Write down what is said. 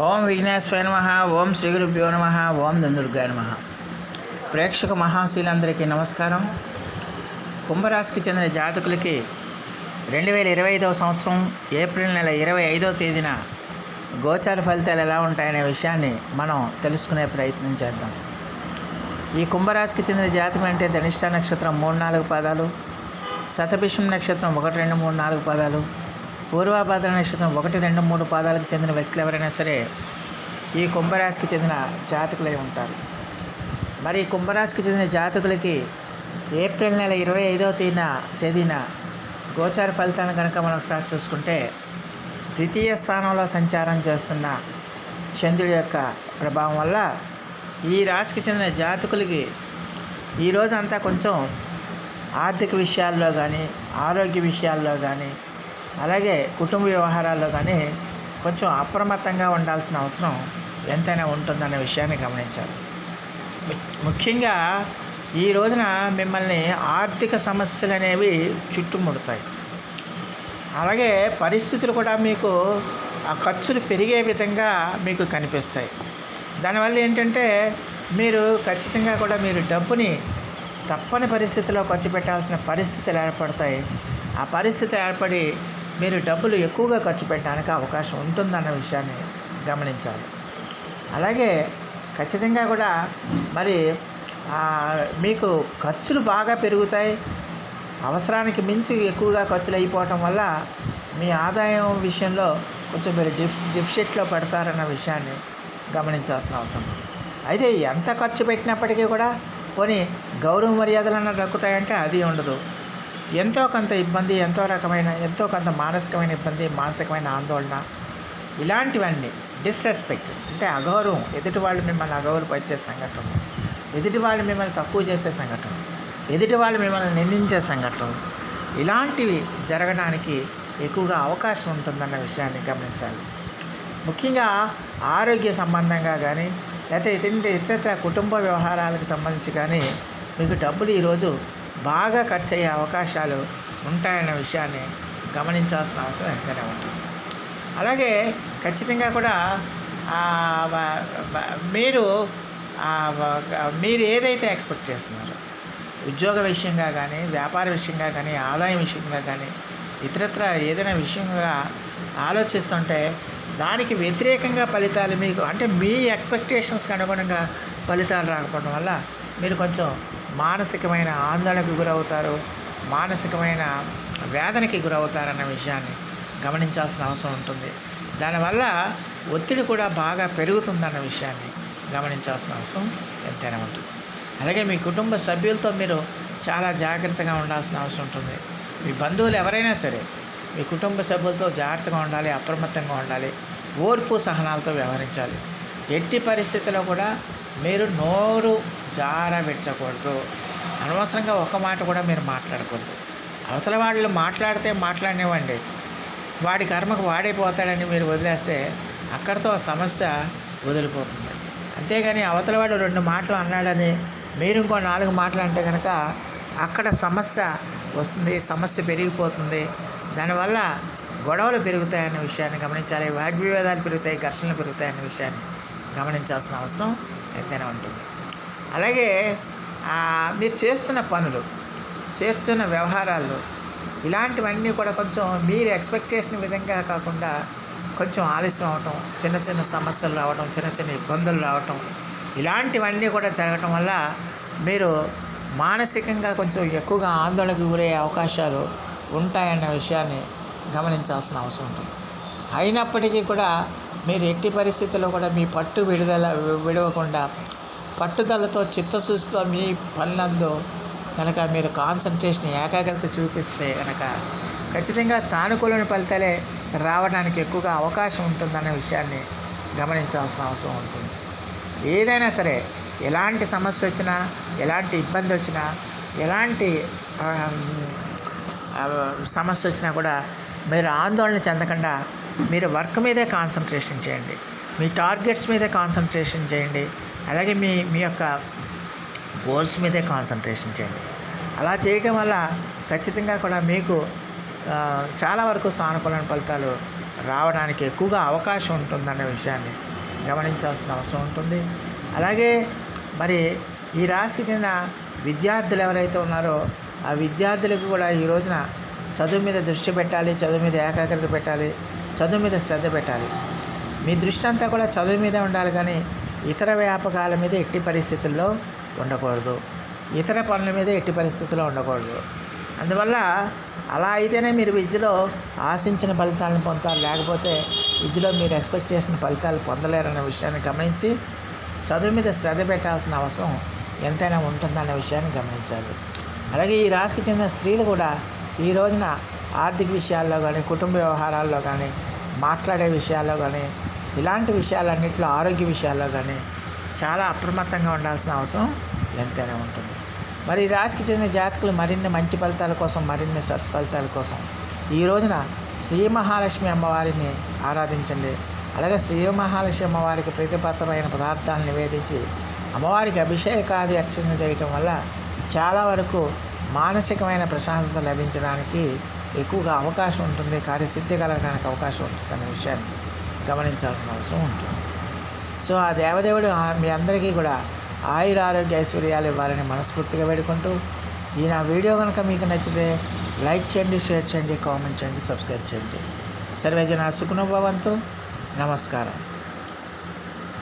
ఓం విఘ్నేశ్వర నమ ఓం శ్రీ గురుభ్యో నమ ఓం దందుర్గాయ నమ. ప్రేక్షక మహాశీలందరికీ నమస్కారం. కుంభరాశికి చెందిన జాతకులకి రెండు వేల ఇరవై ఐదవ సంవత్సరం ఏప్రిల్ నెల ఇరవై ఐదవ తేదీన గోచార ఫలితాలు ఎలా ఉంటాయనే విషయాన్ని మనం తెలుసుకునే ప్రయత్నం చేద్దాం. ఈ కుంభరాశికి చెందిన జాతకం అంటే ధనిష్ట నక్షత్రం మూడు నాలుగు పాదాలు శతభిషం నక్షత్రం ఒకటి రెండు మూడు నాలుగు పాదాలు పూర్వాభాద్ర నక్షత్రం ఒకటి రెండు మూడు పాదాలకు చెందిన వ్యక్తులు ఎవరైనా సరే ఈ కుంభరాశికి చెందిన జాతకులై ఉంటారు. మరి ఈ కుంభరాశికి చెందిన జాతకులకి ఏప్రిల్ నెల ఇరవై ఐదవ తేదీన తేదీన గోచార ఫలితాలను కనుక మనం ఒకసారి చూసుకుంటే ద్వితీయ స్థానంలో సంచారం చేస్తున్న చంద్రుడి యొక్క ప్రభావం వల్ల ఈ రాశికి చెందిన జాతకులకి ఈరోజంతా కొంచెం ఆర్థిక విషయాల్లో కానీ ఆరోగ్య విషయాల్లో కానీ అలాగే కుటుంబ వ్యవహారాల్లో కానీ కొంచెం అప్రమత్తంగా ఉండాల్సిన అవసరం ఎంతైనా ఉంటుందన్న విషయాన్ని గమనించాలి. ముఖ్యంగా ఈ రోజున మిమ్మల్ని ఆర్థిక సమస్యలు అనేవి చుట్టుముడతాయి. అలాగే పరిస్థితులు కూడా మీకు ఆ ఖర్చులు పెరిగే విధంగా మీకు కనిపిస్తాయి. దానివల్ల ఏంటంటే మీరు ఖచ్చితంగా కూడా మీరు డబ్బుని తప్పని పరిస్థితిలో ఖర్చు పెట్టాల్సిన పరిస్థితులు ఏర్పడతాయి. ఆ పరిస్థితి ఏర్పడి మీరు డబ్బులు ఎక్కువగా ఖర్చు పెట్టడానికి అవకాశం ఉంటుందన్న విషయాన్ని గమనించాలి. అలాగే ఖచ్చితంగా కూడా మరి మీకు ఖర్చులు బాగా పెరుగుతాయి. అవసరానికి మించి ఎక్కువగా ఖర్చులు అయిపోవటం వల్ల మీ ఆదాయం విషయంలో కొంచెం మీరు డిఫ్ డిఫిషిట్లో పడతారన్న విషయాన్ని గమనించాల్సిన అవసరం. అయితే ఎంత ఖర్చు పెట్టినప్పటికీ కూడా పోనీ గౌరవ మర్యాదలన్నా దక్కుతాయంటే అది ఉండదు. ఎంతో కొంత ఇబ్బంది ఎంతో రకమైన ఎంతో కొంత మానసికమైన ఇబ్బంది మానసికమైన ఆందోళన ఇలాంటివన్నీ డిస్రెస్పెక్ట్ అంటే అగౌరవం ఎదుటి వాళ్ళు మిమ్మల్ని అగౌరవపరిచే సంఘటన ఎదుటి వాళ్ళు మిమ్మల్ని తక్కువ చేసే సంఘటన ఎదుటి వాళ్ళు మిమ్మల్ని నిందించే సంఘటన ఇలాంటివి జరగడానికి ఎక్కువగా అవకాశం ఉంటుందన్న విషయాన్ని గమనించాలి. ముఖ్యంగా ఆరోగ్య సంబంధంగా కానీ లేకపోతే ఇతర ఇతరత్ర కుటుంబ వ్యవహారాలకు సంబంధించి కానీ మీకు డబ్బులు ఈరోజు బాగా ఖర్చు అయ్యే అవకాశాలు ఉంటాయన్న విషయాన్ని గమనించాల్సిన అవసరం ఎంతైనా ఉంటుంది. అలాగే ఖచ్చితంగా కూడా మీరు మీరు ఏదైతే ఎక్స్పెక్ట్ చేస్తున్నారో ఉద్యోగ విషయంగా కానీ వ్యాపార విషయంగా కానీ ఆదాయం విషయంగా కానీ ఇతరత్ర ఏదైనా విషయంగా ఆలోచిస్తుంటే దానికి వ్యతిరేకంగా ఫలితాలు మీకు అంటే మీ ఎక్స్పెక్టేషన్స్కి అనుగుణంగా ఫలితాలు రాకపోవడం వల్ల మీరు కొంచెం మానసికమైన ఆందోళనకు గురవుతారు మానసికమైన వేదనకి గురవుతారన్న విషయాన్ని గమనించాల్సిన అవసరం ఉంటుంది. దానివల్ల ఒత్తిడి కూడా బాగా పెరుగుతుందన్న విషయాన్ని గమనించాల్సిన అవసరం ఎంతైనా ఉంటుంది. అలాగే మీ కుటుంబ సభ్యులతో మీరు చాలా జాగ్రత్తగా ఉండాల్సిన అవసరం ఉంటుంది. మీ బంధువులు ఎవరైనా సరే మీ కుటుంబ సభ్యులతో జాగ్రత్తగా ఉండాలి అప్రమత్తంగా ఉండాలి ఓర్పు సహనాలతో వ్యవహరించాలి. ఎట్టి పరిస్థితుల్లో కూడా మీరు నోరు జార విడచకూడదు. అనవసరంగా ఒక మాట కూడా మీరు మాట్లాడకూడదు. అవతల వాళ్ళు మాట్లాడితే మాట్లాడినివ్వండి. వాడి కర్మకు వాడైపోతాడని మీరు వదిలేస్తే అక్కడితో సమస్య వదిలిపోతుంది. అంతేగాని అవతల వాడు రెండు మాటలు అన్నాడని మీరు ఇంకో నాలుగు మాటలు అంటే కనుక అక్కడ సమస్య వస్తుంది సమస్య పెరిగిపోతుంది. దానివల్ల గొడవలు పెరుగుతాయన్న విషయాన్ని గమనించాలి. వాగ్వివాదాలు పెరుగుతాయి ఘర్షణలు పెరుగుతాయన్న విషయాన్ని. గమనించాల్సిన అవసరం ఎంతైనా ఉంటుంది. అలాగే మీరు చేస్తున్న పనులు చేస్తున్న వ్యవహారాలు ఇలాంటివన్నీ కూడా కొంచెం మీరు ఎక్స్పెక్ట్ చేసిన విధంగా కాకుండా కొంచెం ఆలస్యం అవటం చిన్న చిన్న సమస్యలు రావటం చిన్న చిన్న ఇబ్బందులు రావటం ఇలాంటివన్నీ కూడా జరగటం వల్ల మీరు మానసికంగా కొంచెం ఎక్కువగా ఆందోళనకు గురయ్యే అవకాశాలు ఉంటాయన్న విషయాన్ని గమనించాల్సిన అవసరం ఉంటుంది. అయినప్పటికీ కూడా మీరు ఎట్టి పరిస్థితుల్లో కూడా మీ పట్టు విడుదల విడవకుండా పట్టుదలతో చిత్తశుద్ధితో మీ పనులందు కనుక మీరు కాన్సన్ట్రేషన్ ఏకాగ్రత చూపిస్తే కనుక ఖచ్చితంగా సానుకూలమైన ఫలితాలే రావడానికి ఎక్కువగా అవకాశం ఉంటుందనే విషయాన్ని గమనించాల్సిన అవసరం ఉంటుంది. ఏదైనా సరే ఎలాంటి సమస్య వచ్చినా ఎలాంటి ఇబ్బంది వచ్చినా ఎలాంటి సమస్య వచ్చినా కూడా మీరు ఆందోళన చెందకుండా మీరు వర్క్ మీదే కాన్సన్ట్రేషన్ చేయండి. మీ టార్గెట్స్ మీదే కాన్సన్ట్రేషన్ చేయండి. అలాగే మీ మీ యొక్క గోల్స్ మీదే కాన్సన్ట్రేషన్ చేయండి. అలా చేయటం వల్ల ఖచ్చితంగా కూడా మీకు చాలా వరకు సానుకూలమైన ఫలితాలు రావడానికి ఎక్కువగా అవకాశం ఉంటుందనే విషయాన్ని గమనించాల్సిన అవసరం ఉంటుంది. అలాగే మరి ఈ రాశికి చెందిన విద్యార్థులు ఎవరైతే ఉన్నారో ఆ విద్యార్థులకు కూడా ఈ రోజున చదువు మీద దృష్టి పెట్టాలి చదువు మీద ఏకాగ్రత పెట్టాలి చదువు మీద శ్రద్ధ పెట్టాలి. మీ దృష్టి అంతా కూడా చదువు మీదే ఉండాలి కానీ ఇతర వ్యాపకాల మీద ఎట్టి పరిస్థితుల్లో ఉండకూడదు. ఇతర పనుల మీద ఎట్టి పరిస్థితుల్లో ఉండకూడదు. అందువల్ల అలా అయితేనే మీరు విద్యలో ఆశించిన ఫలితాలను పొందుతారు. లేకపోతే విద్యలో మీరు ఎక్స్పెక్ట్ చేసిన ఫలితాలు పొందలేరన్న విషయాన్ని గమనించి చదువు మీద శ్రద్ధ పెట్టాల్సిన అవసరం ఎంతైనా ఉంటుందన్న విషయాన్ని గమనించాలి. అలాగే ఈ రాశికి చెందిన స్త్రీలు కూడా ఈ రోజున ఆర్థిక విషయాల్లో కానీ కుటుంబ వ్యవహారాల్లో కానీ మాట్లాడే విషయాల్లో కానీ ఇలాంటి విషయాలన్నింటిలో ఆరోగ్య విషయాల్లో కానీ చాలా అప్రమత్తంగా ఉండాల్సిన అవసరం ఎంతైనా ఉంటుంది. మరి ఈ రాశికి చెందిన జాతకులు మరిన్ని మంచి ఫలితాల కోసం మరిన్ని సత్ఫలితాల కోసం ఈ రోజున శ్రీ మహాలక్ష్మి అమ్మవారిని ఆరాధించండి. అలాగే శ్రీ మహాలక్ష్మి అమ్మవారికి ప్రీతిపాత్రమైన పదార్థాలను నివేదించి అమ్మవారికి అభిషేకాది అర్చన చేయటం వల్ల చాలా వరకు మానసికమైన ప్రశాంతత లభించడానికి ఎక్కువగా అవకాశం ఉంటుంది కార్యసిద్ధి కలగడానికి అవకాశం ఉంటుంది అనే విషయాన్ని గమనించాల్సిన అవసరం ఉంటుంది. సో ఆ దేవదేవుడు మీ అందరికీ కూడా ఆయుర ఆరోగ్య ఐశ్వర్యాలు ఇవ్వాలని మనస్ఫూర్తిగా వేడుకుంటూ ఈ నా వీడియో కనుక మీకు నచ్చితే లైక్ చేయండి షేర్ చేయండి కామెంట్ చేయండి సబ్స్క్రైబ్ చేయండి. సర్వేజన సుఖనుభవంతో. నమస్కారం.